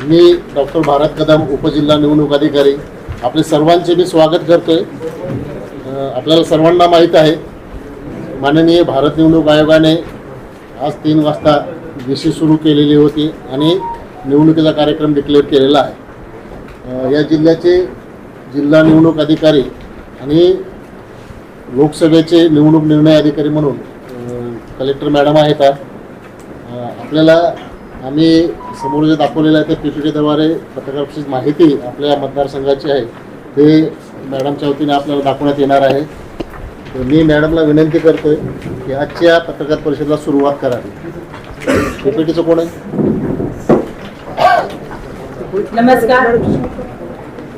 मी doctor Bharat Kadam उपजिल्हा निवडणूक अधिकारी. आपले सर्वांचे मी स्वागत करतोय. आहे आपल्याला सर्वांना माहीत आहे माननीय भारत निवडणूक आयोगाने आज तीन वाजता दिशी सुरू केलेली होती आणि निवडणुकीचा कार्यक्रम डिक्लेअर केलेला आहे. या जिल्ह्याचे जिल्हा निवडणूक अधिकारी आणि लोकसभेचे निवडणूक निर्णय अधिकारी म्हणून कलेक्टर मॅडम आहेत आपल्याला आम्ही समोर जे दाखवलेलं आहे ते पी पी पत्रकार माहिती आपल्या मतदारसंघाची आहे. ते मॅडमच्या वतीने आपल्याला दाखवण्यात येणार आहे. तर मी मॅडमला विनंती करतोय की आजच्या पत्रकार परिषदेला सुरुवात करावी. पी कोण आहे? नमस्कार.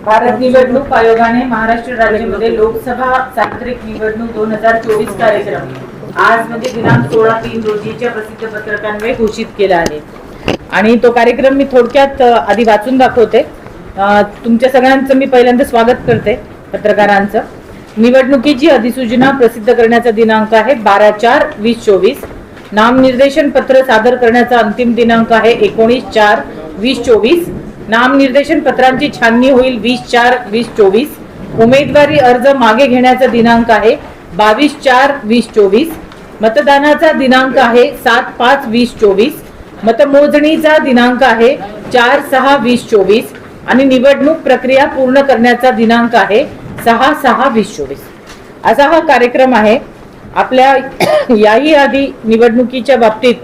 भारत निवडणूक आयोगाने महाराष्ट्र राज्यामध्ये लोकसभा सार्वत्रिक निवडणूक दोन हजार चोवीस कार्यक्रम आज म्हणजे दिनांक सोळा तीन रोजीच्या प्रसिद्ध पत्रकांमुळे घोषित केला आहे. आणि तो कार्यक्रम मी थोडक्यात आधी वाचून दाखवते. तुमच्या सगळ्यांचं मी पहिल्यांदा स्वागत करते पत्रकारांचं. निवडणुकीची अधिसूचना प्रसिद्ध करण्याचा दिनांक आहे बारा चार वीस चोवीस. नामनिर्देशन पत्र सादर करण्याचा अंतिम दिनांक आहे एकोणीस चार वीस चोवीस. नामनिर्देशन पत्रांची छाननी होईल वीस चार वीस चोवीस. उमेदवारी अर्ज मागे घेण्याचा दिनांक आहे बावीस चार वीस चोवीस. मतदानाचा दिनांक आहे सात पाच वीस चोवीस. मतमोजणीचा दिनांक आहे चार सहा वीस चोवीस आणि निवडणूक प्रक्रिया पूर्ण करण्याचा दिनांक आहे सहा सहा वीस चोवीस. असा हा कार्यक्रम आहे. आपल्या याही आधी निवडणुकीच्या बाबतीत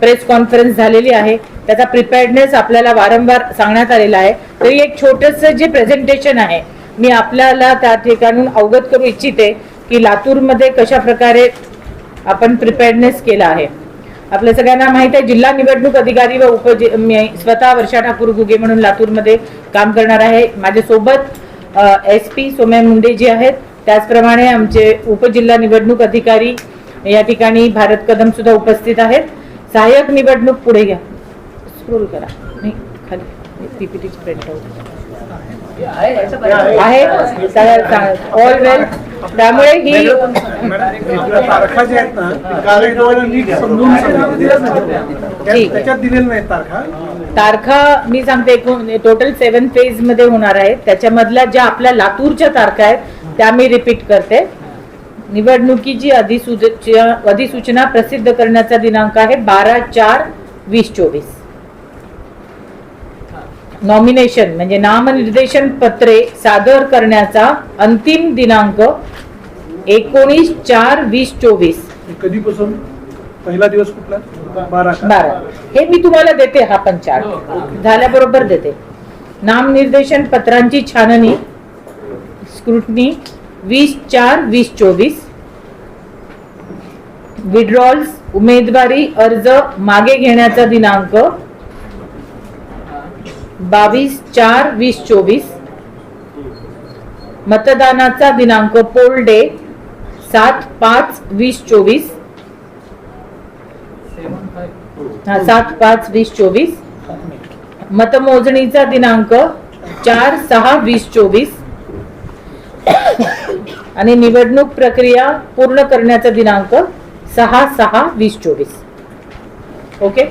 प्रेस कॉन्फरन्स झालेली आहे. त्याचा प्रिपेअर्डनेस आपल्याला वारंवार सांगण्यात आलेला आहे. तरी एक छोटस जे प्रेझेंटेशन आहे मी आपल्याला त्या ठिकाणून अवगत करू इच्छिते की लातूरमध्ये कशा प्रकारे आपण प्रिपेअर्डनेस केला आहे. आपल्या सगळ्यांना माहीत आहे जिल्हा निवडणूक अधिकारी व उप मी स्वतः वर्षा ठाकूर गुगे म्हणून लातूरमध्ये काम करणार आहे. माझ्यासोबत एस पी सोम्या मुंडे जी आहेत. त्याचप्रमाणे आमचे उपजिल्हा निवडणूक अधिकारी या ठिकाणी भारत कदम सुद्धा उपस्थित आहेत. सहाय्यक निवडणूक पुढे घ्या. स्क्रोल करा. नाही खाली पीपीटीची प्रिंट आउट आहे. ऑल वेल त्यामुळे ही तारखा ज्या आहेत ना कार्यक्रमाला नीट समजून सांगितलं. ठीक आहे. त्याच्यात दिलेल्या नाहीत तारखा. तारखा मी सांगते एकूण टोटल सेवन फेजमध्ये होणार आहेत त्याच्यामधल्या ज्या आपल्या लातूरच्या तारखा आहेत त्या मी रिपीट करते. निवडणुकीची अधिसूचना अधिसूचना प्रसिद्ध करण्याचा दिनांक आहे बारा चार वीस चोवीस. नॉमिनेशन म्हणजे नामनिर्देशन पत्रे सादर करण्याचा अंतिम दिनांक एकोणीस चार वीस चोवीस. कधीपासून? पहिला दिवस कुठला? बारा? बारा. हे मी तुम्हाला देते हा पण चार्ट झाल्याबरोबर देते. नामनिर्देशन पत्रांची छाननी स्क्रुटनी वीस चार वीस चोवीस. विड्रॉल्स उमेदवारी अर्ज मागे घेण्याचा दिनांक बावीस चार वीस चोवीस. मतदानाचा दिनांक पोल डे सात पाच वीस चोवीस. हा सात पाच वीस चोवीस. मतमोजणीचा दिनांक चार सहा वीस चोवीस. आणि निवडणूक प्रक्रिया पूर्ण करण्याचा दिनांक सहा सहा वीस चोवीस. ओके?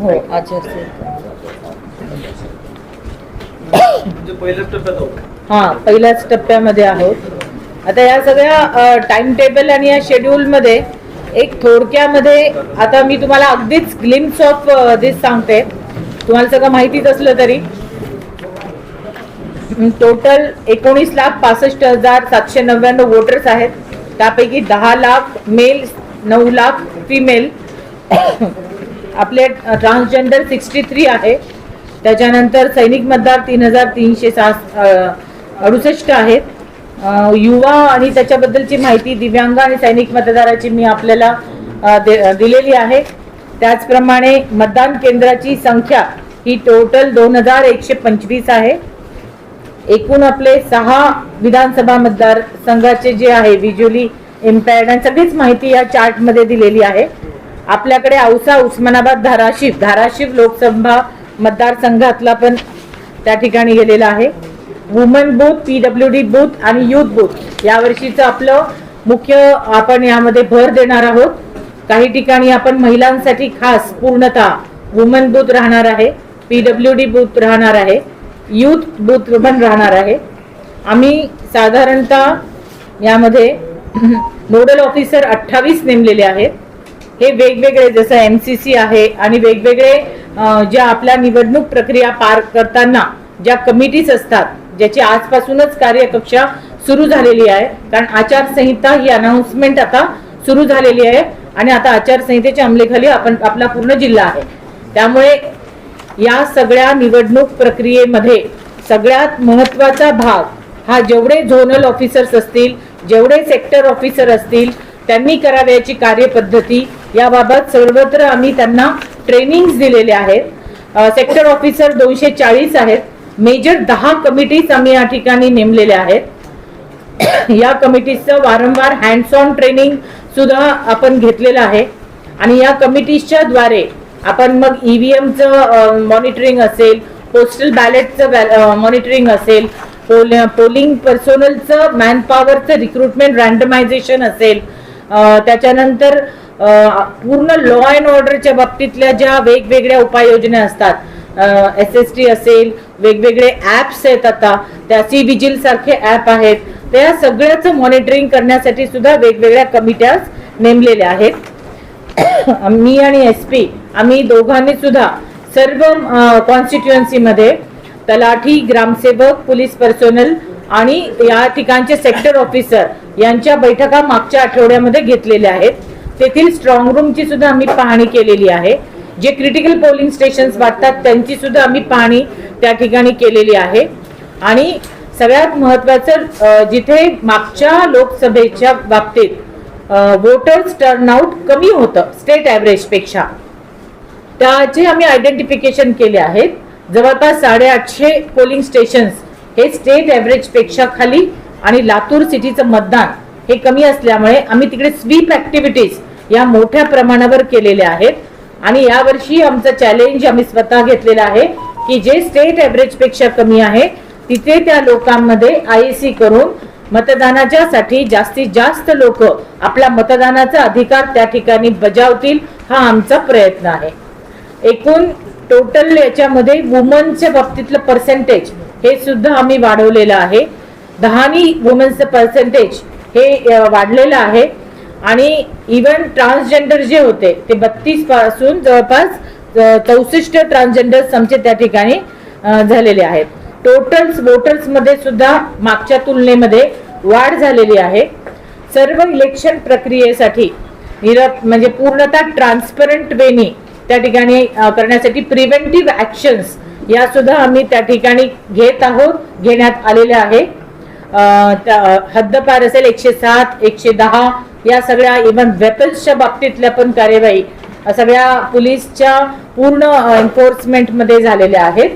हो हा पहिल्याच टप्प्यामध्ये आहोत. आता या सगळ्या टाइम टेबल आणि या शेड्यूल मध्ये एक थोडक्यामध्ये आता मी तुम्हाला अगदीच ग्लिम्स ऑफ दिस सांगते. तुम्हाला सगळं माहितीच असलं तरी. टोटल एकोणीस लाख पासष्ट हजार सातशे नव्याण्णव वोटर्स आहेत. त्यापैकी दहा लाख मेल नऊ लाख फिमेल आपले ट्रान्सजेंडर सिक्स्टी थ्री आहे. त्याच्यानंतर सैनिक मतदार तीन हजार तीनशे सात अडुसष्ट आहेत. युवा आणि त्याच्याबद्दलची माहिती दिव्यांग आणि सैनिक मतदाराची मी आपल्याला दिलेली आहे. त्याचप्रमाणे मतदान केंद्राची संख्या ही टोटल दोन हजार एकशे पंचवीस आहे. एकूण आपले सहा विधानसभा मतदार संघाचे जे आहे विज्युअली इम्पॅर्ड आणि सगळीच माहिती या चार्टमध्ये दिलेली आहे. आपल्याकडे औसा उस्मानाबाद धाराशिव धाराशिव लोकसभा मतदारसंघातला पण त्या ठिकाणी गेलेला आहे. Woman booth PWD booth booth आणि युथ बूथ यावर्षीचं आपलं मुख्य आपण यामध्ये भर देणार आहोत. काही ठिकाणी आपण महिलांसाठी खास पूर्णतः वुमन बूथ राहणार आहे पीडब्ल्यू डी बूथ राहणार आहे यूथ बूथ पण राहणार आहे. आम्ही साधारणतः यामध्ये नोडल ऑफिसर अठ्ठावीस नेमलेले आहेत. हे वेगवेगळे जसं एम सी सी आहे आणि वेगवेगळे ज्या आपल्या निवडणूक प्रक्रिया पार करताना ज्या कमिटीज असतात ज्याची आजपासूनच कार्यकक्षा सुरू झालेली आहे कारण आचारसंहिता ही अनाउन्समेंट आता सुरू झालेली आहे आणि आता आचारसंहितेच्या अंमलेखाली आपण आपला पूर्ण जिल्हा आहे. त्यामुळे या सगळ्या निवडणूक प्रक्रियेमध्ये सगळ्यात महत्त्वाचा भाग हा जेवढे झोनल ऑफिसर्स असतील जेवढे सेक्टर ऑफिसर असतील त्यांनी करावयाची कार्यपद्धती. याबाबत सर्वत्र आम्ही त्यांना ट्रेनिंग दिलेले आहेत. सेक्टर ऑफिसर दोनशे चाळीस आहेत. मेजर दहा कमिटीज आम्ही या ठिकाणी नेमलेल्या आहेत. या कमिटीजचं वारंवार हँड्स ऑन ट्रेनिंग सुद्धा आपण घेतलेलं आहे. आणि या कमिटीजच्या द्वारे आपण मग E ईव्हीएमचं मॉनिटरिंग असेल पोस्टल बॅलेटचं मॉनिटरिंग असेल पोल पोलिंग पर्सोनलचं मॅन पॉवरचं रिक्रुटमेंट रँडमायझेशन असेल त्याच्यानंतर पूर्ण लॉ अँड ऑर्डरच्या बाबतीतल्या ज्या वेगवेगळ्या उपाययोजना असतात एस एस टी असेल वेगवेगळे ऍप्स आहेत आता त्या सी विजिल सारखे ऍप आहेत त्या सगळ्याचं मॉनिटरिंग करण्यासाठी सुद्धा वेगवेगळ्या कमिट्या नेमलेल्या आहेत. मी आणि एस पी आम्ही दोघांनी सुद्धा सर्व कॉन्स्टिट्युएन्सीमध्ये तलाठी ग्रामसेवक पोलीस पर्सोनल आणि या ठिकाणचे सेक्टर ऑफिसर यांच्या बैठका मागच्या आठवड्यामध्ये घेतलेल्या आहेत. तेथील स्ट्रॉंग रूमची सुद्धा आम्ही पाहणी केलेली आहे. जे क्रिटिकल पोलिंग स्टेशन्स वाटतात त्यांची सुद्धा आम्ही पाहणी त्या ठिकाणी केलेली आहे. आणि सगळ्यात महत्वाचं जिथे मागच्या लोकसभेच्या बाबतीत वोटर्स टर्नआउट कमी होतं स्टेट ॲव्हरेजपेक्षा त्याचे आम्ही आयडेंटिफिकेशन केले आहेत. जवळपास साडेआठशे पोलिंग स्टेशन्स हे स्टेट ॲव्हरेजपेक्षा खाली आणि लातूर सिटीचं मतदान हे कमी असल्यामुळे आम्ही तिकडे स्वीप ऍक्टिव्हिटीज या मोठ्या प्रमाणावर केलेल्या आहेत. आणि यावर्षी आमचं चॅलेंज आम्ही स्वतः घेतलेलं आहे की जे स्टेट ॲव्हरेजपेक्षा कमी आहे तिथे त्या लोकांमध्ये आय सी करून मतदानाच्या साठी जास्तीत जास्त लोक आपला मतदानाचा अधिकार त्या ठिकाणी बजावतील हा आमचा प्रयत्न आहे. एकूण टोटल याच्यामध्ये वुमनच्या बाबतीतलं पर्सेंटेज हे सुद्धा आम्ही वाढवलेलं आहे. दहानी वुमन्सचं पर्सेंटेज हे वाढलेलं आहे. आणि इवन ट्रान्सजेंडर जे होते ते बत्तीसपासून जवळपास चौसष्ट ट्रान्सजेंडर्स आमचे त्या ठिकाणी झालेले आहेत. टोटल्स वोटर्समध्ये सुद्धा मागच्या तुलनेमध्ये वाढ झालेली आहे. सर्व इलेक्शन प्रक्रियेसाठी निरप म्हणजे पूर्णतः ट्रान्सपरंट वेनी त्या ठिकाणी करण्यासाठी प्रिव्हेंटिव्ह ॲक्शन्स या सुद्धा आम्ही त्या ठिकाणी घेत आहोत घेण्यात आलेल्या आहे. त्या- हद्दपार असेल एकशे सात एकशे दहा या सगळ्या इव्हन वेपन्सच्या बाबतीतल्या पण कार्यवाही सगळ्या पोलीसच्या पूर्ण एन्फोर्समेंटमध्ये झालेल्या आहेत.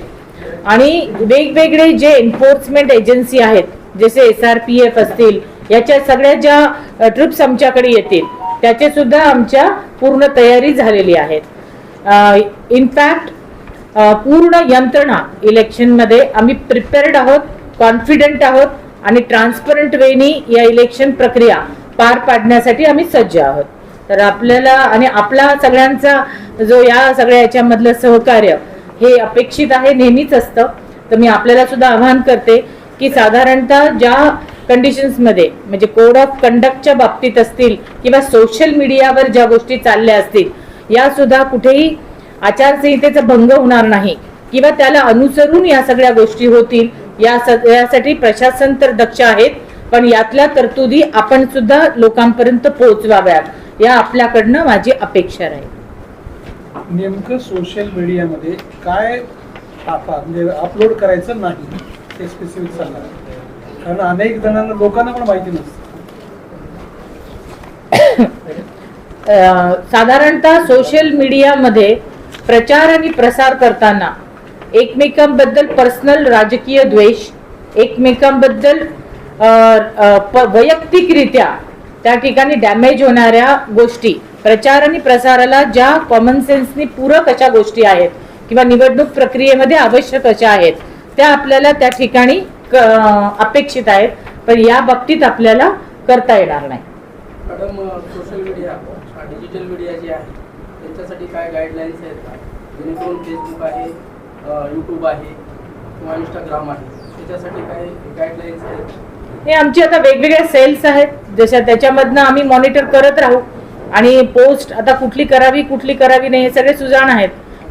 आणि वेगवेगळे जे एन्फोर्समेंट एजन्सी आहेत जसे एस आर पी एफ असतील याच्या सगळ्या ज्या ट्रिप्स आमच्याकडे येतील त्याचे सुद्धा आमच्या पूर्ण तयारी झालेली आहेत इनफॅक्ट पूर्ण यंत्रणा इलेक्शनमध्ये आम्ही प्रिपेअर्ड आहोत कॉन्फिडंट आहोत आणि ट्रान्सपरंट वेनी या इलेक्शन प्रक्रिया पार पाडण्यासाठी आम्ही सज्ज आहोत. तर आपल्याला आणि आपला सगळ्यांचा जो या सगळ्या याच्यामधलं सहकार्य हे अपेक्षित आहे नेहमीच असतं. तर मी आपल्याला सुद्धा आवाहन करते की साधारणतः ज्या कंडिशन्समध्ये म्हणजे कोड ऑफ कंडक्टच्या बाबतीत असतील किंवा सोशल मीडियावर ज्या गोष्टी चालल्या असतील यासुद्धा कुठेही आचारसंहितेचा भंग होणार नाही किंवा त्याला अनुसरून या सगळ्या गोष्टी होतील या यासाठी प्रशासन तर दक्ष आहेत पण यातल्या तरतुदी आपण सुद्धा लोकांपर्यंत पोहोचवाव्यात या आपल्याकडनं माझी अपेक्षा राहील. नेमकं सोशल मीडियामध्ये काय म्हणजे अपलोड करायचं नाही ते स्पेसिफिक सांगा. कारण अनेक जणांना लोकांना पण माहिती नसतं. साधारणतः सोशल मीडियामध्ये प्रचार आणि प्रसार करताना एकमेकांबद्दल पर्सनल राजकीय द्वेष एकमेकांबद्दल प- वैयक्तिकरित्या त्या ठिकाणी डॅमेज होणाऱ्या गोष्टी प्रचार आणि प्रसाराला ज्या कॉमन सेन्सनी पूरक अशा गोष्टी आहेत किंवा निवडणूक प्रक्रियेमध्ये आवश्यक अशा आहेत त्या आपल्याला त्या ठिकाणी क- अपेक्षित आहेत पण या बाबतीत आपल्याला करता येणार नाही. Madam social media digital media आहेत त्यांच्यासाठी काय गाईडलाईन्स आहेत? जेणेकरून फेसबुक आहे यूट्यूब आहे किंवा इंस्टाग्राम आहे. त्याच्यासाठी काय गाईडलाईन्स आहेत? हे आमची आता वेगवेगळ्या सेल्स आहेत. जशा त्याच्यामधनं आम्ही मॉनिटर करत राहू. आणि पोस्ट आता कुठली करावी कुठली करावी नाही हे सगळे सुजाण आहेत.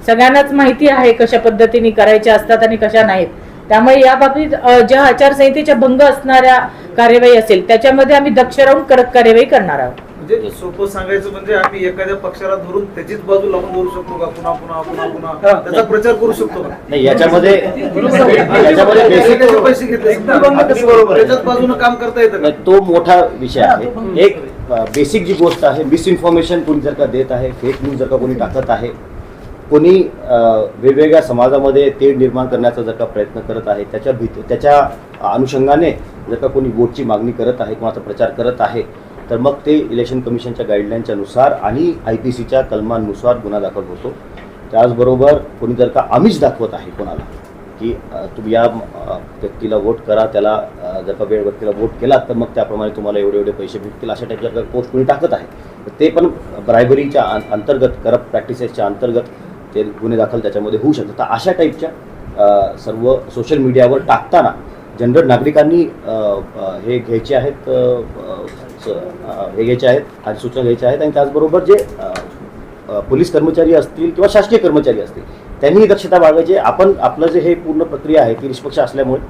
सगळ्यांनाच माहिती आहे कशा पद्धतीने करायच्या असतात आणि कशा नाहीत. त्यामुळे या बाबतीत ज्या आचारसंहितेच्या भंग असणाऱ्या कार्यवाही असेल त्याच्यामध्ये आम्ही दक्ष राहून कडक कार्यवाही करणार आहोत. म्हणजे सोपं सांगायचं म्हणजे आम्ही एखाद्या पक्षाला धरून त्याचीच बाजू लावून धरू शकतो का? पुन्हा पुन्हा पुन्हा पुन्हा. त्याचा प्रचार करू शकतो का? नाही याच्यामध्ये याच्यामध्ये त्याचे बेसिक पैसे घेतले अगदी बरोबर आहे. त्याच्याच बाजूने काम करता येतं का? नाही, तो मोठा विषय आहे. एक बेसिक जी गोष्ट आहे मिसइन्फॉर्मेशन कोणी जर का देत आहे फेक न्यूज जर का कोणी टाकत आहे कोणी अ, वेगवेगळ्या समाजामध्ये तेढ निर्माण करण्याचा जर का प्रयत्न करत आहे त्याच्या भीत त्याच्या अनुषंगाने जर का कोणी वोटची मागणी करत आहे कोणाचा प्रचार करत आहे तर मग ते इलेक्शन कमिशनच्या गाईडलाईनच्या नुसार आणि आय पी सीच्या कलमांनुसार गुन्हा दाखल होतो. त्याचबरोबर कोणी जर का आम्हीच दाखवत आहे कोणाला की तुम्ही या व्यक्तीला वोट करा त्याला जर का वेळ व्यक्तीला वोट केला तर मग त्याप्रमाणे तुम्हाला एवढे एवढे पैसे भेटतील अशा टाईपच्या जर पोस्ट कोणी टाकत आहे तर ते पण ब्रायबरीच्या अंतर्गत करप्ट प्रॅक्टिसेसच्या अंतर्गत ते गुन्हे दाखल त्याच्यामध्ये होऊ शकतात. तर अशा टाईपच्या सर्व सोशल मीडियावर टाकताना जनरल नागरिकांनी हे घ्यायचे आहेत हे घ्यायचे आहेत आणि सूचना घ्यायच्या आहेत आणि त्याचबरोबर जे पोलीस कर्मचारी असतील किंवा शासकीय कर्मचारी असतील त्यांनीही दक्षता बाळगायची. आपण आपलं जे हे पूर्ण प्रक्रिया आहे ती निष्पक्ष असल्यामुळे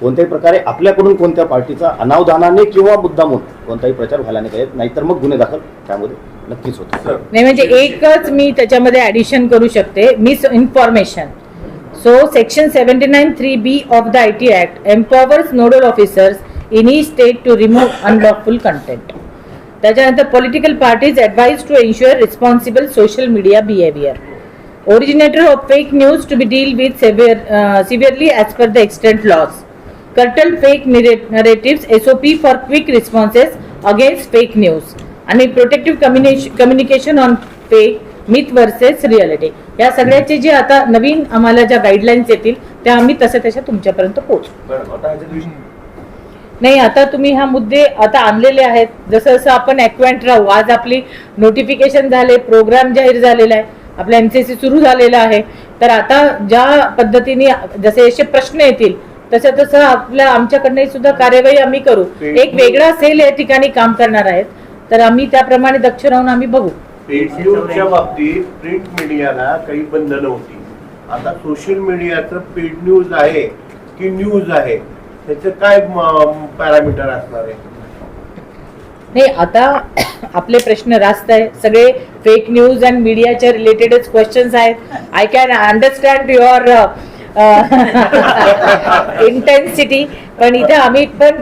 कोणत्याही प्रकारे आपल्याकडून कोणत्या पार्टीचा अनावधानाने किंवा मुद्दामून कोणताही प्रचार व्हायला नाही. पाहिजे नाहीतर मग गुन्हे दाखल त्यामध्ये नक्कीच होतो नाही म्हणजे एकच मी त्याच्यामध्ये ऍडिशन करू शकते misinformation so section seventy nine three B of the I T act empowers nodal officers in state to remove unlawful content त्याच्यानंतर political parties advise to ensure responsible social media behaviour originator of fake news to be deal with severe, severely as per the the laws curtail fake narratives S O P for quick responses against fake news आणि protective communication on fake myth versus reality या सगळ्याचे जे आता नवीन आम्हाला ज्या guidelines येतील त्या आम्ही तसं तशा तुमच्यापर्यंत पोहोचू नाही आता तुम्ही हा मुद्दे आता आणलेले आहेत. जसं जसं आपण ॲक्वेंट राहू आज आपली नोटिफिकेशन झाले प्रोग्राम जाहीर झालेला आहे आपला एम सी सी सुरू झालेला आहे. तर आता ज्या पद्धतीने जसे असे प्रश्न येतील तसं तसं आपल्या आमच्याकडनं सुद्धा कार्यवाही आम्ही करू. एक वेगळा सेल या ठिकाणी काम करणार आहेत. तर आम्ही त्याप्रमाणे दक्ष राहून आम्ही बघू. पेड न्यूजच्या बाबतीत प्रिंट मीडियाला काही बंधनं होती. आता सोशल मीडियाचं पेड न्यूज आहे की न्यूज आहे? त्याचं काय पॅरामीटर असणार आहे? नाही आता आपले प्रश्न रास्त आहे. सगळे फेक न्यूज अँड मीडियाच्या रिलेटेडच क्वेश्चन्स आहेत. I can understand your intensity पण इथे आम्ही पण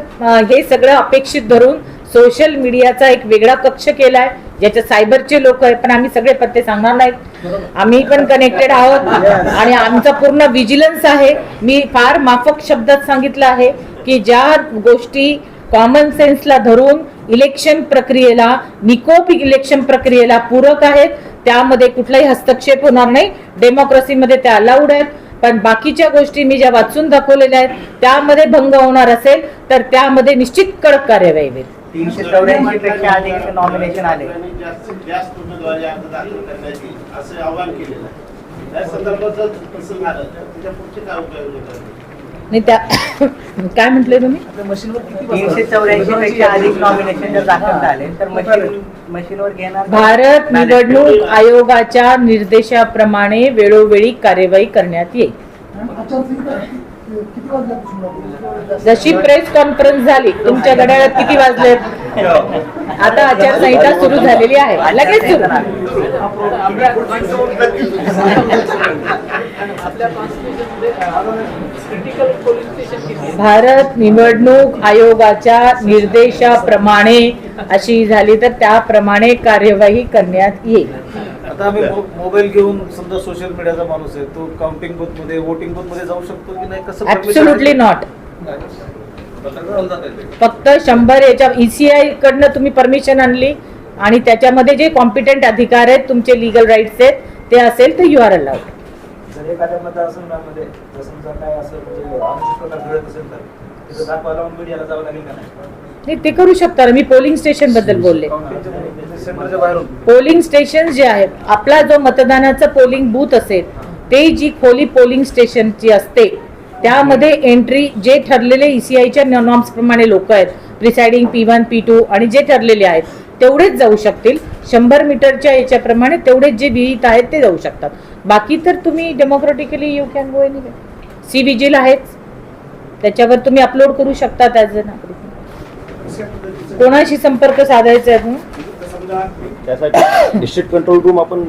हे सगळं अपेक्षित धरून सोशल मीडियाचा एक वेगळा कक्ष केला आहे ज्याच्या सायबरचे लोक आहेत पण आम्ही सगळे पत्ते सांगणार नाहीत. आम्ही पण कनेक्टेड आहोत. आणि आमचा पूर्ण विजिलन्स आहे. मी फार माफक शब्दात सांगितलं आहे की ज्या गोष्टी कॉमन सेन्सला धरून इलेक्शन प्रक्रियेला निकोप इलेक्शन प्रक्रियेला पूरक आहेत त्यामध्ये कुठलाही हस्तक्षेप होणार नाही. डेमोक्रेसीमध्ये त्या अलाउड आहेत. पण बाकीच्या गोष्टी मी ज्या वाचून दाखवलेल्या आहेत त्यामध्ये भंग होणार असेल तर त्यामध्ये निश्चित कडक कार्यवाही होईल. तीनशे चौऱ्याऐंशी पेक्षा अधिक नॉमिनेशन आले. जास्तीत जास्त उमेदवारी अर्ज दाखल करण्याची असं आवाहन केलेलं आहे. त्या संदर्भात जर तसं झालं तर त्याच्या पुढचे काय उपाययोजना करतील? आणि त्या काय म्हटले तुम्ही? तीनशे चौऱ्याऐंशी पेक्षा अधिक नॉमिनेशन जर दाखल झाले तर मशीन मशीनवर घेणार भारत निवडणूक आयोगाच्या निर्देशाप्रमाणे वेळोवेळी कार्यवाही करण्यात येईल. जशी प्रेस कॉन्फरन्स झाली तुमच्या घड्याळात किती वाजले आता आचारसंहिता सुरू झालेली आहे. लगेच सुरू. आपल्या भारत निवडणूक आयोगाच्या निर्देशाप्रमाणे अशी झाली तर त्याप्रमाणे कार्यवाही करण्यात येईल. आता आम्ही मोबाईल घेऊन समजा सोशल मीडियाचा माणूस आहे तो काउंटिंग बूथमध्ये वोटिंग बूथमध्ये जाऊ शकतो की नाही? कसं ऍब्सोल्युटली? नॉट फक्त शंभर याच्या ईसीआय कडनं तुम्ही परमिशन आणली आणि त्याच्यामध्ये जे कॉम्पिटंट अधिकार आहेत तुमचे लिगल राईट्स आहेत ते असेल तर यू आर अलाउड जर एखाद्या मतदारसंघामध्ये जर समजा काय असं म्हणजे अनुचित प्रकार घडत असेल तर तिथं दाखवायला मीडियाला जावं लागेल का नाही? नाही ते करू शकता. मी पोलिंग स्टेशनबद्दल बोलले. सेंटरच्या बाहेरून. पोलिंग स्टेशन जे आहे आपला जो मतदानाचं पोलिंग बूथ असेल ते जी खोली पोलिंग स्टेशनची असते त्यामध्ये एंट्री जे ठरलेले E ईसीआयच्या नॉर्म्स प्रमाणे लोक आहेत presiding P one P two आणि जे ठरलेले आहेत तेवढेच जाऊ शकतील. शंभर मीटरच्या याच्याप्रमाणे तेवढेच जे विहित आहेत ते जाऊ शकतात. बाकी तर तुम्ही democratically you can go any C vigil आहेच. त्याच्यावर तुम्ही अपलोड करू शकता ॲज अ नागरिक कोणाशी संपर्क साधायचा आहे तुम्ही त्यासाठी डिस्ट्रिक्ट कंट्रोल रूम आपण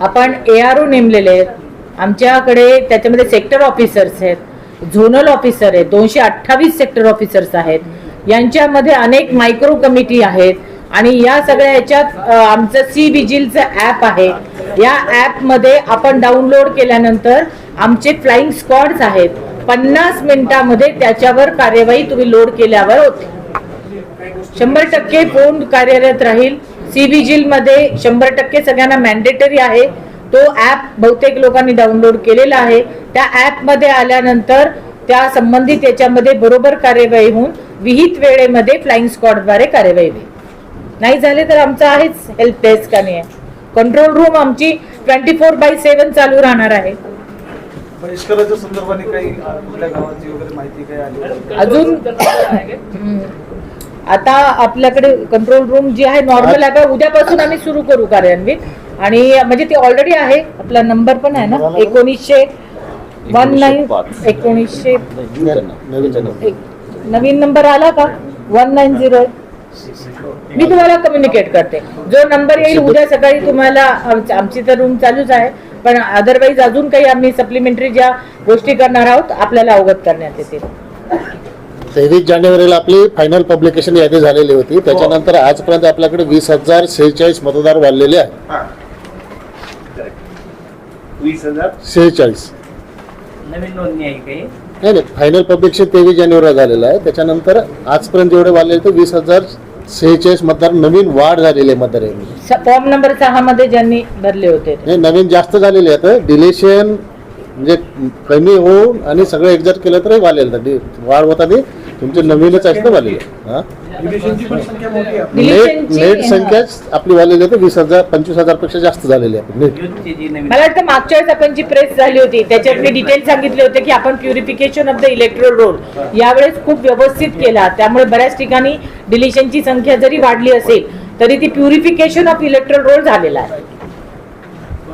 आपण ए आर ओ नेमलेले आहेत. आमच्याकडे त्याच्यामध्ये सेक्टर ऑफिसर्स आहेत. झोनल ऑफिसर आहेत. दोनशे अठ्ठावीस सेक्टर ऑफिसर्स आहेत. यांच्यामध्ये अनेक मायक्रो कमिटी आहेत. आणि या सगळ्या याच्यात आमचं सी विजिलचं ॲप आहे. या ॲपमध्ये आपण डाउनलोड केल्यानंतर आमचे फ्लाइंग स्क्वॉड्स आहेत. पन्नास मिनिटामध्ये त्याच्यावर कार्यवाही तुम्ही लोड केल्यावर होते. शंभर टक्के फोन कार्यरत राहील. सी विजिलमध्ये शंभर टक्के सगळ्यांना मॅन्डेटरी आहे. तो ऍप बहुतेक लोकांनी डाउनलोड केलेला आहे. त्या ॲपमध्ये आल्यानंतर त्या संबंधित याच्यामध्ये बरोबर कार्यवाही होऊन विहित वेळेमध्ये फ्लाइंग स्क्वॉडद्वारे कार्यवाही होईल. नाही झाले तर आमचं आहेच हेल्प डेस्क आणि आहे. कंट्रोल रूम आमची ट्वेंटी फोर बाय सेवन चालू राहणार आहे. बहिष्काराच्या संदर्भाने काही कुठल्या गावाची वगैरे माहिती काही आली? अजून. आता आपल्याकडे कंट्रोल रूम जी आहे नॉर्मल आहे. का उद्यापासून आम्ही सुरू करू कार्यान्वित. आणि म्हणजे ते ऑलरेडी आहे. आपला नंबर पण आहे ना? एकोणीसशे वन नाईन. एकोणीसशे नवीन एक नवीन नंबर आला का? वन नाईन झिरो मी तुम्हाला कम्युनिकेट करते. जो नंबर येईल उद्या सकाळी तुम्हाला आमची तर रूम चालूच आहे पण अदरवाईज अजून काही आम्ही सप्लिमेंटरी ज्या गोष्टी करणार आहोत आपल्याला अवगत करण्यात येतील. तेवीस जानेवारीला आपली फायनल पब्लिकेशन यादी झालेली होती. त्याच्यानंतर आजपर्यंत आपल्याकडे वीस हजार शेहेचाळीस मतदार वाढलेले आहेत. हा. वीस हजार शेहेचाळीस नवीन नोंदणी आहे काही? नाही नाही फायनल पब्लिकेशन तेवीस जानेवारीला झालेलं आहे. त्याच्यानंतर आजपर्यंत जेवढे वाढलेले ते वीस हजार शेहेचाळीस मतदार नवीन वाढ झालेली आहे मतदार फॉर्म नंबर सहा मध्ये ज्यांनी भरले होते ते. हे नवीन जास्त झालेले आहेत. डिलेशन म्हणजे कमी होऊन आणि सगळं एक्झॅक्ट केलं तर वाढलेलं आहे. डि- वाढ होता ती तुमचे नवीनच असतं वाढलेले. हा? डिलिशनची पण संख्या मोठी आहे. नेट संख्याच आपली वाढलेली आहे वीस हजार पंचवीस हजारपेक्षा जास्त झालेली आहे नेट. मला वाटतं मागच्या वेळेस आपण जी प्रेस झाली होती त्याच्यात मी डिटेल सांगितले होते की आपण purification of the electoral roll यावेळेस खूप व्यवस्थित केला. त्यामुळे बऱ्याच ठिकाणी डिलिशनची संख्या जरी वाढली असेल तरी ती प्युरिफिकेशन ऑफ इलेक्ट्रोल रोल झालेला आहे.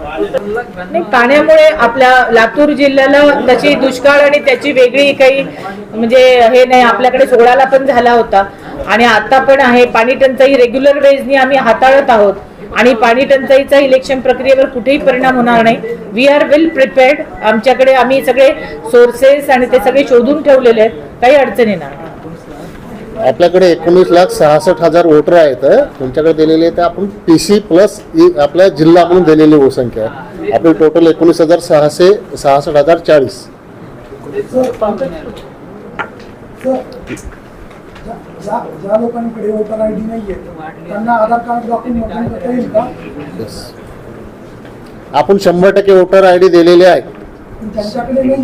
नाही पाण्यामुळे आपल्या लातूर जिल्ह्याला तशी दुष्काळ आणि त्याची वेगळी काही म्हणजे हे नाही आपल्याकडे सोळाला पण झाला होता. आणि आता पण आहे. पाणी टंचाई रेग्युलर वेजनी आम्ही हाताळत आहोत. आणि पाणी टंचाईचा इलेक्शन प्रक्रियेवर कुठेही परिणाम होणार नाही. वी आर वेल प्रिपेअर्ड आमच्याकडे आम्ही सगळे सोर्सेस आणि ते सगळे शोधून ठेवलेले आहेत. काही अडचण येणार नाही. आपल्याकडे एकोणीस लाख सहासष्ट हजार वोटर आहेत. तुमच्याकडे दिलेले ते आपण पी सी प्लस आपल्या जिल्हा म्हणून दिलेली लोकसंख्या आहे आपली टोटल एकोणीस हजार सहाशे सहासष्ट हजार चाळीस. ज्या ज्या लोकांकडे वोटर आय डी नाहीये त्यांना आधार कार्ड दाखवून मतदान करता येईल का? आपण शंभर टक्के वोटर आय डी दिलेले आहेत त्यांच्याकडे नाही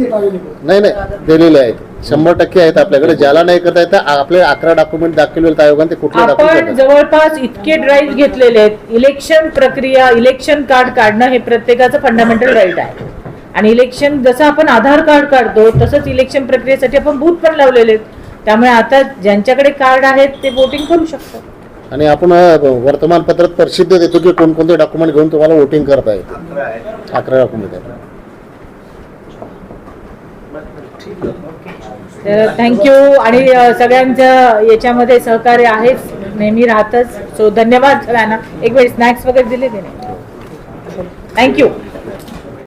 नाही नाही दिलेले आहेत शंभर टक्के आहेत आपल्याकडे. ज्याला नाही करता येतं आपले अकरा डॉक्युमेंट दाखवले आहेत आयोगाने ते कुठले आपण डॉक्युमेंट जवळपास इतके ड्राईव्ह घेतलेले आहेत. इलेक्शन प्रक्रिया इलेक्शन कार्ड काढणं हे प्रत्येकाचं फंडामेंटल राईट आहे. आणि इलेक्शन जसं आपण आधार कार्ड काढतो तसंच इलेक्शन प्रक्रियेसाठी आपण बूथ पण लावलेले आहेत. त्यामुळे आता ज्यांच्याकडे कार्ड आहेत ते वोटिंग करू शकतात. आणि आपण वर्तमानपत्रात प्रसिद्ध देतो की कोणकोणते डॉक्युमेंट घेऊन तुम्हाला वोटिंग करता येतं. अकरा आहे. अकरा डॉक्युमेंट आहेत. तर थँक्यू आणि सगळ्यांचं याच्यामध्ये सहकार्य आहेच नेहमी राहतच. सो धन्यवाद सगळ्यांना एक वेळ स्नॅक्स वगैरे दिले की नाही? थँक्यू